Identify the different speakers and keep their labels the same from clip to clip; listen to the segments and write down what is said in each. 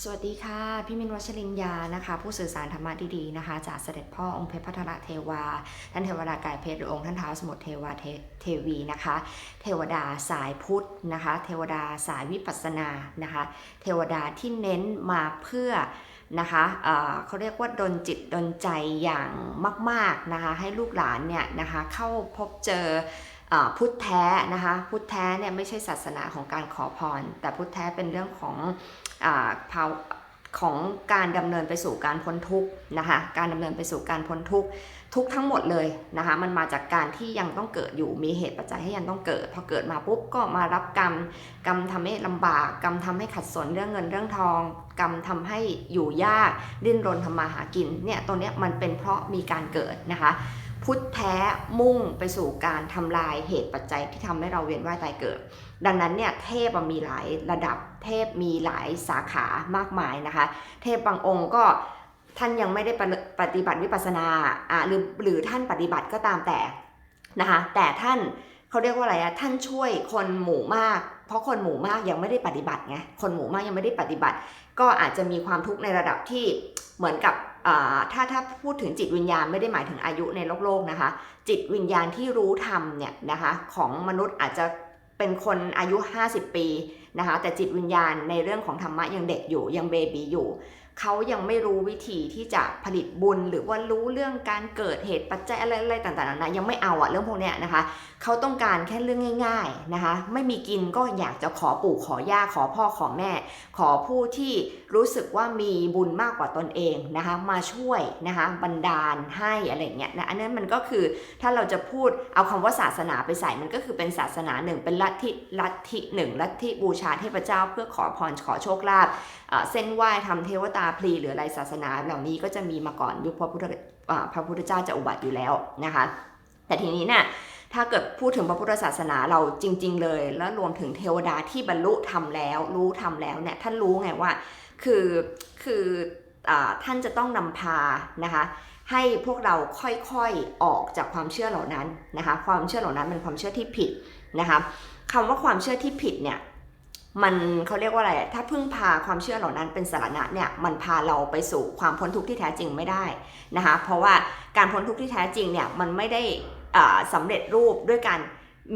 Speaker 1: สวัสดีค่ะ พี่มินวัชรินยานะคะ ผู้สื่อสารธรรมะดีๆนะคะจากเสด็จพ่อองค์เพชรพัทรเทวา ท่านเทวดากายเพชรหรือองค์ท่านท้าวสมุทรเทวาเทเทวีนะคะ เทวดาสายพุทธนะคะ เทวดาสายวิปัสสนานะคะ เทวดาที่เน้นมาเพื่อนะคะเเขาเรียกว่าดนจิตดนใจอย่างมาก ๆนะคะ ให้ลูกหลานเนี่ยนะคะเข้าพบเจอ พุทธแท้นะคะพุทธแท้เนี่ยไม่ใช่ศาสนาของการขอพร แต่พุทธแท้เป็นเรื่องของอภาของการดำเนินไปสู่การพ้นทุกข์นะคะการดำเนินไปสู่การพ้นทุกข์ทุกทั้งหมดเลยนะคะมันมาจากการที่ยังต้องเกิดอยู่มีเหตุปัจจัยให้ยังต้องเกิด พอเกิดมาปุ๊บก็มารับกรรม กรรมทำให้ลำบาก กรรมทำให้ขัดสนเรื่องเงินเรื่องทอง กรรมทำให้อยู่ยากดิ้นรนทำมาหากินเนี่ยตัวเนี้ยมันเป็นเพราะมีการเกิดนะคะ พุทธแท้มุ่งไปสู่การทำลายเหตุปัจจัยที่ทำให้เราเวียนว่ายตายเกิด ดังนั้นเนี่ยเทพมีหลายระดับเทพมีหลายสาขามากมายนะคะ เทพบางองค์ก็ท่านยังไม่ได้ปฏิบัติวิปัสนาอะหรือหรือท่านปฏิบัติก็ตามแต่นะคะ แต่ท่านเขาเรียกว่าอะไรอะท่านช่วยคนหมู่มาก เพราะคนหมู่มากยังไม่ได้ปฏิบัติไงคนหมู่มากยังไม่ได้ปฏิบัติ ก็อาจจะมีความทุกข์ในระดับที่เหมือนกับ ถ้าถ้าพูดถึงจิตวิญญาณไม่ได้หมายถึงอายุในโลกโลกนะคะ จิตวิญญาณที่รู้ธรรมเนี่ยนะคะของมนุษย์อาจจะเป็นคนอายุ 50 ปี นะคะแต่จิตวิญญาณในเรื่องของธรรมะยังเด็กอยู่ยังเบบีอยู่เขายังไม่รู้วิธีที่จะผลิตบุญ หรือว่ารู้เรื่องการเกิดเหตุปัจจัยอะไรอะไรต่างๆนานายังไม่เอาอะเรื่องพวกเนี้ยนะคะเขาต้องการแค่เรื่องง่าย ๆนะคะ ไม่มีกินก็อยากจะขอปู่ขอย่าขอพ่อขอแม่ ขอผู้ที่รู้สึกว่ามีบุญมากกว่าตนเองนะคะมาช่วยนะคะบันดาลให้อะไรเงี้ยนะอันนั้นมันก็คือถ้าเราจะพูดเอาคำว่าศาสนาไปใส่มันก็คือเป็นศาสนาหนึ่งเป็นลัทธิลัทธิหนึ่งลัทธิบูชชาเทพเจ้าเพื่อขอพรขอโชคลาภเส้นไหว้ทำเทวตาพลีหรืออะไรศาสนาเหล่านี้ก็จะมีมาก่อนยุคพระพุทธพระพุทธเจ้าจะอุบัติอยู่แล้วนะคะ แต่ทีนี้เนี่ยถ้าเกิดพูดถึงพระพุทธศาสนาเราจริง ๆ เลย แล้วรวมถึงเทวดาที่บรรลุธรรมแล้ว รู้ธรรมแล้วเนี่ยท่านรู้ไงว่า คือคืออท่านจะต้องนำพานะคะให้พวกเราค่อยๆออกจากความเชื่อเหล่านั้นนะคะ ความเชื่อเหล่านั้นเป็นความเชื่อที่ผิดนะคะคำว่าความเชื่อที่ผิดเนี่ย มันเขาเรียกว่าอะไร ถ้าพึ่งพาความเชื่อเหล่านั้นเป็นสาระเนี่ย มันพาเราไปสู่ความพ้นทุกข์ที่แท้จริงไม่ได้นะคะ เพราะว่าการพ้นทุกข์ที่แท้จริงเนี่ย มันไม่ได้สำสำเร็จรูปด้วยการ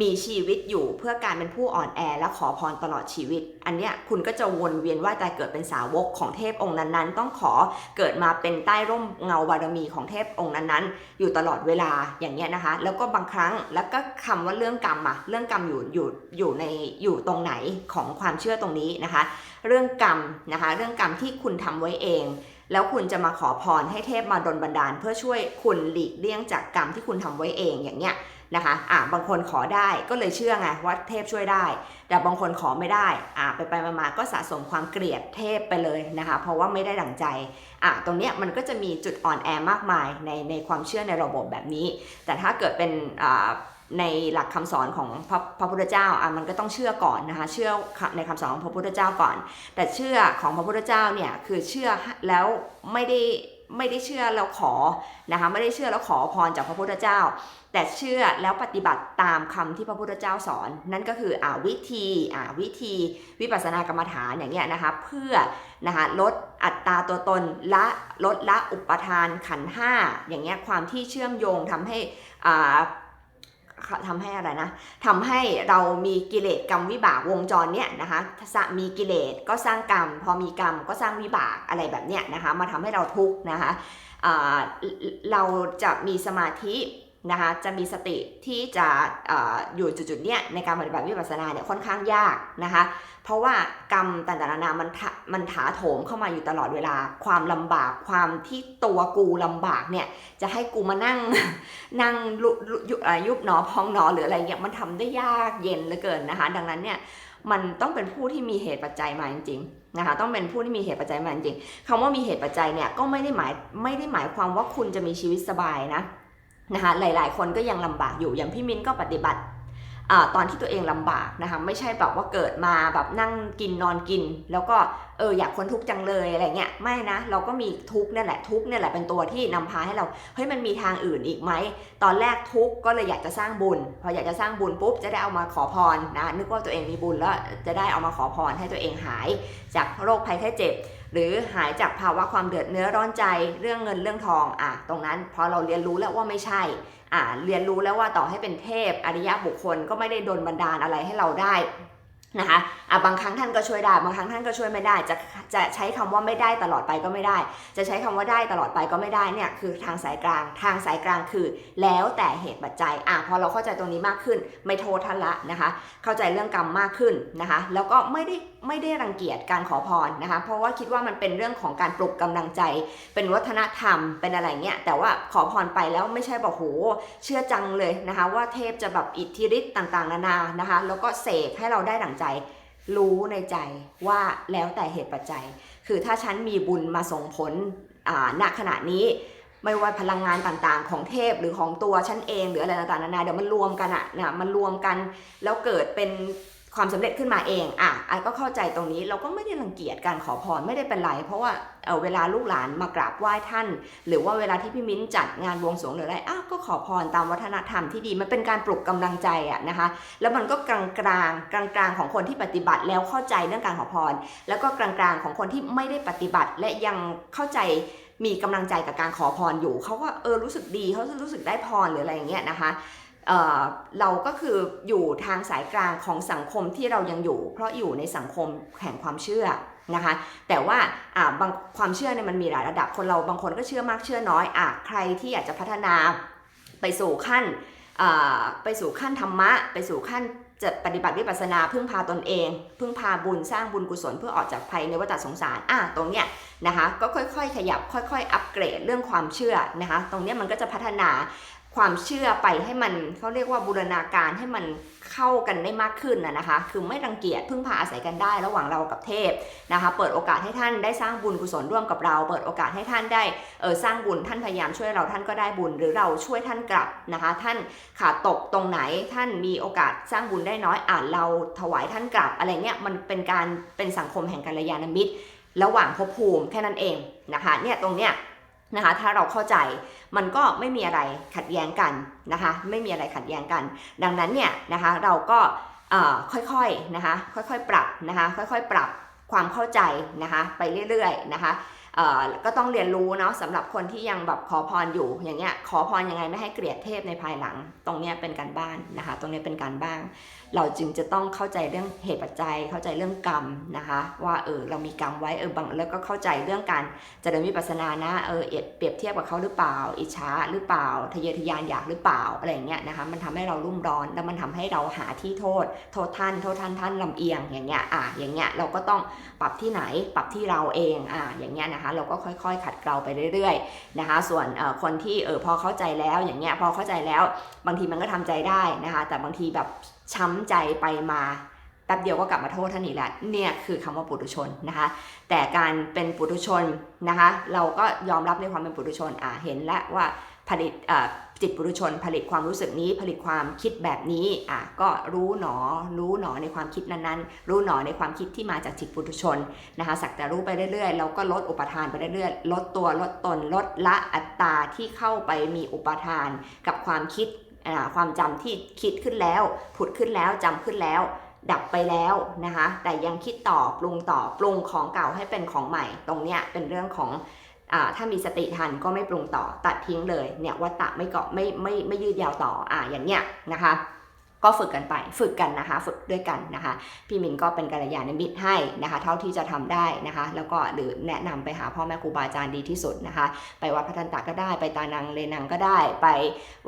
Speaker 1: มีชีวิตอยู่เพื่อการเป็นผู้อ่อนแอและขอพรตลอดชีวิต อันเนี้ยคุณก็จะวนเวียนว่าแต่เกิดเป็นสาวกของเทพองค์นั้นๆ ต้องขอเกิดมาเป็นใต้ร่มเงาบารมีของเทพองค์นั้นๆ อยู่ตลอดเวลาอย่างเงี้ยนะคะ แล้วก็บางครั้งแล้วก็คำว่าเรื่องกรรมอะเรื่องกรรมอยู่อยู่อยู่ในอยู่ตรงไหนของความเชื่อตรงนี้นะคะ เรื่องกรรมนะคะ เรื่องกรรมที่คุณทำไว้เอง แล้วคุณจะมาขอพรให้เทพมาดลบันดาล เพื่อช่วยคุณหลีกเลี่ยงจากกรรมที่คุณทำไว้เองอย่างเงี้ยนะคะ อะบางคนขอได้ก็เลยเชื่อไงว่าเทพช่วยได้ แต่บางคนขอไม่ได้ อะไปไปๆมาๆก็สะสมความเกลียดเทพไปเลยนะคะ เพราะว่าไม่ได้ดั่งใจ อะตรงเนี้ยมันก็จะมีจุดอ่อนแอมากมายในในความเชื่อในระบบแบบนี้ แต่ถ้าเกิดเป็นอ่า ในหลักคำสอนของพระพระพุทธเจ้าอะมันก็ต้องเชื่อก่อนนะคะเชื่อในคำสอนของพระพุทธเจ้าก่อน แต่เชื่อของพระพุทธเจ้าเนี่ยคือเชื่อแล้วไม่ได้ไม่ได้เชื่อแล้วขอนะคะไม่ได้เชื่อแล้วขอพรจากพระพุทธเจ้า แต่เชื่อแล้วปฏิบัติตามคำที่พระพุทธเจ้าสอน นั่นก็คืออ่าวิธีอ่าวิธี วิปัสสนากรรมฐานอย่างเงี้ยนะคะเพื่อนะคะลดอัตราตัวตนละลดละอุปทานขันธ์ห้าอย่างเงี้ยความที่เชื่อมโยงทำให้อ่า ทำให้อะไรนะทำให้เรามีกิเลสกรรมวิบากวงจรเนี่ยนะคะสะมีกิเลสก็สร้างกรรม พอมีกรรมก็สร้างวิบากอะไรแบบเนี้ยนะคะ มาทำให้เราทุกข์นะคะเราจะมีสมาธิ นะคะจะมีสติที่จะออยู่จุดๆเนี้ยในการปฏิบัติวิปัสสนาเนี่ยค่อนข้างยากนะคะเพราะว่ากรรมต่างๆนานามันมันถาโถมเข้ามาอยู่ตลอดเวลาความลำบากความที่ตัวกูลำบากเนี่ยจะให้กูมานั่งนั่งยุอ่ายุบหนอพองหนอหรืออะไรเงี้ยมันทำได้ยากเย็นเหลือเกินนะคะดังนั้นเนี่ยมันต้องเป็นผู้ที่มีเหตุปัจจัยมาจริงๆนะคะต้องเป็นผู้ที่มีเหตุปัจจัยมาจริงคำว่ามีเหตุปัจจัยเนี่ยก็ไม่ได้หมายไม่ได้หมายความว่าคุณจะมีชีวิตสบายนะ นะคะหลาย ๆ คนก็ยังลำบากอยู่อย่างพี่มิ้นก็ปฏิบัติอตอนที่ตัวเองลำบากนะคะไม่ใช่แบบว่าเกิดมาแบบนั่งกินนอนกิน แล้วก็เอออยากพ้นทุกจังเลยอะไรเงี้ยไม่นะเราก็มีทุกเนี่ยแหละทุกเนี่ยแหละเป็นตัวที่นำพาให้เราเฮ้ยมันมีทางอื่นอีกไหมตอนแรกทุกก็เลยอยากจะสร้างบุญ พออยากจะสร้างบุญปุ๊บจะได้เอามาขอพรนะนึกว่าตัวเองมีบุญแล้วจะได้เอามาขอพรให้ตัวเองหายจากโรคภัยไข้เจ็บหรือหายจากภาวะความเดือดเนื้อร้อนใจเรื่องเงินเรื่องทองอะตรงนั้นพอเราเรียนรู้แล้วว่าไม่ใช่อะเรียนรู้แล้วว่าต่อให้เป็นเทพอริยะบุคคลก็ไม่ได้ดนบันดาลอะไรให้เราได้ นะคะอะบางครั้งท่านก็ช่วยได้ บางครั้งท่านก็ช่วยไม่ได้ จะจะใช้คำว่าไม่ได้ตลอดไปก็ไม่ได้ จะใช้คำว่าได้ตลอดไปก็ไม่ได้เนี่ยคือทางสายกลาง ทางสายกลางคือ แล้วแต่เหตุปัจจัยอะพอเราเข้าใจตรงนี้มากขึ้น ไม่โทษท่านละนะคะ เข้าใจเรื่องกรรมมากขึ้นนะคะ แล้วก็ไม่ได้ไม่ได้รังเกียจการขอพรนะคะ เพราะว่าคิดว่ามันเป็นเรื่องของการปลุกกำลังใจ เป็นวัฒนธรรม เป็นอะไรเงี้ย แต่ว่าขอพรไปแล้วไม่ใช่บอกโห เชื่อจังเลยนะคะ ว่าเทพจะแบบอิทธิฤทธิ์ต่างๆ นานานะคะ แล้วก็เสกให้เราได้ดั่งใจรู้ในใจว่าแล้วแต่เหตุปัจจัย คือถ้าฉันมีบุญมาส่งผลณขณะนี้ไม่ว่าพลังงานต่างๆ ของเทพหรือของตัวฉันเองหรืออะไรต่างๆนานาเดี๋ยวมันรวมกันอะนะมันรวมกันแล้วเกิดเป็น ความสำเร็จขึ้นมาเองอะไอ้ก็เข้าใจตรงนี้เราก็ไม่ได้รังเกียจการขอพรไม่ได้เป็นไร เพราะว่าเออเวลาลูกหลานมากราบไหว้ท่าน หรือว่าเวลาที่พี่มิ้นจัดงานวงสรวงหรืออะไรอ้าวก็ขอพรตามวัฒนธรรมที่ดีมันเป็นการปลุกกำลังใจอะนะคะ แล้วมันก็กลางกลางกลางกลางๆของคนที่ปฏิบัติแล้วเข้าใจเรื่องการขอพร แล้วก็กลางกลางๆของคนที่ไม่ได้ปฏิบัติและยังเข้าใจมีกำลังใจกับการขอพรอยู่เขาก็เออรู้สึกดีเขารู้สึกได้พรหรืออะไรอย่างเงี้ยนะคะ เเราก็คืออยู่ทางสายกลางของสังคมที่เรายังอยู่ เพราะอยู่ในสังคมแห่งความเชื่อนะคะ แต่ว่าบางความเชื่อเนี่ยมันมีหลายระดับคนเราบางคนก็เชื่อมากเชื่อน้อยอะใครที่อยากจะพัฒนาไปสู่ขั้นไปสู่ขั้นธรรมะ ไปสู่ขั้นจะปฏิบัติวิปัสสนาพึ่งพาตนเอง พึ่งพาบุญสร้างบุญกุศลเพื่อออกจากภัยในวัฏสงสารอะตรงเนี้ยนะคะก็ค่อยๆ ขยับค่อยๆ อัปเกรดเรื่องความเชื่อนะคะ ตรงเนี้ยมันก็จะพัฒนา ความเชื่อไปให้มันเขาเรียกว่าบูรณาการให้มันเข้ากันได้มากขึ้นนะนะคะ คือไม่รังเกียจพึ่งพาอาศัยกันได้ระหว่างเรากับเทพนะคะ เปิดโอกาสให้ท่านได้สร้างบุญกุศลร่วมกับเรา เปิดโอกาสให้ท่านได้เออสร้างบุญท่านพยายามช่วยเราท่านก็ได้บุญ หรือเราช่วยท่านกลับนะคะ ท่านขาดตกตรงไหนท่านมีโอกาสสร้างบุญได้น้อยอ่านเราถวายท่านกลับอะไรเงี้ยมันเป็นการเป็นสังคมแห่งกัลยาณมิตร ระหว่างภพภูมิแค่นั้นเองนะคะเนี่ยตรงเนี้ย นะคะ ถ้าเราเข้าใจมันก็ไม่มีอะไรขัดแย้งกันนะคะ ไม่มีอะไรขัดแย้งกัน ดังนั้นเนี่ยนะคะเราก็ค่อยๆนะคะ ค่อยๆปรับนะคะ ค่อยๆปรับความเข้าใจนะคะ ไปเรื่อยๆนะคะ ก็ต้องเรียนรู้เนาะสำหรับคนที่ยังแบบขอพรอยู่อย่างเงี้ยขอพรยังไงไม่ให้เกลียดเทพในภายหลัง ตรงเนี้ยเป็นการบ้านนะคะ ตรงเนี้ยเป็นการบ้างเราจึงจะต้องเข้าใจเรื่องเหตุปัจจัย เข้าใจเรื่องกรรมนะคะ ว่าเออเรามีกรรมไว้เออบางแล้วก็เข้าใจเรื่องการเจริญวิปัสสนานะเออเอ็ดเปรียบเทียบกับเขาหรือเปล่า อิจฉาหรือเปล่าทะเยอทะยานอยากหรือเปล่าอะไรเงี้ยนะคะมันทำให้เรารุ่มร้อนแล้วมันทำให้เราหาที่โทษ โทษท่านโทษท่านท่านลำเอียงอย่างเงี้ยอะอย่างเงี้ยเราก็ต้องปรับที่ไหนปรับที่เราเองอะอย่างเงี้ยนะคะเราก็ค่อยๆ ขัดเกลาไปเรื่อยๆนะคะ ส่วนคนที่เออพอเข้าใจแล้วอย่างเงี้ยพอเข้าใจแล้ว บางทีมันก็ทำใจได้นะคะ แต่บางทีแบบช้ำใจไปมาแป๊บเดียวก็กลับมาโทษท่านอีกแล้วเนี่ยคือคำว่าปุถุชนนะคะ แต่การเป็นปุถุชนนะคะ เราก็ยอมรับในความเป็นปุถุชนอ่าเห็นแล้วว่า ผลิตจิตปุถุชน ผลิตความรู้สึกนี้ผลิตความคิดแบบนี้อะก็รู้หนอรู้หนอในความคิดนั้นๆ รู้หนอในความคิดที่มาจากจิตปุถุชนนะคะสักแต่รู้ไปเรื่อยๆเราก็ลดอุปทานไปเรื่อยๆลดตัวลดตนลดละอัตตาที่เข้าไปมีอุปทานกับความคิดความจำที่คิดขึ้นแล้ว ผุดขึ้นแล้วจำขึ้นแล้ว ดับไปแล้วนะคะแต่ยังคิดต่อปรุงต่อปรุงของเก่าให้เป็นของใหม่ ตรงเนี้ยเป็นเรื่องของ ถ้ามีสติทันก็ไม่ปรุงต่อตัดทิ้งเลยเนี่ยวัตตะไม่เกาะไม่ไม่ไม่ยืดยาวต่ออ่าอย่างเนี้ยนะคะก็ฝึกกันไปฝึกกันนะคะ ฝึกด้วยกันนะคะ พี่มินก็เป็นกัลยาณมิตรให้นะคะ เท่าที่จะทำได้นะคะ แล้วก็หรือแนะนำไปหาพ่อแม่ครูบาอาจารย์ดีที่สุดนะคะ ไปวัดพระทันตะก็ได้ไปตานังเลนังก็ได้ ไป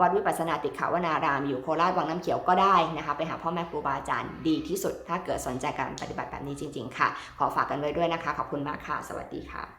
Speaker 1: วัดวิปัสสนาติขาวนาาราม อยู่โคราชวังน้ำเขียวก็ได้นะคะ ไปหาพ่อแม่ครูบาอาจารย์ดีที่สุด ถ้าเกิดสนใจการปฏิบัติแบบนี้จริง ๆ ค่ะ ขอฝากกันไว้ด้วยนะคะ ขอบคุณมากค่ะ สวัสดีค่ะ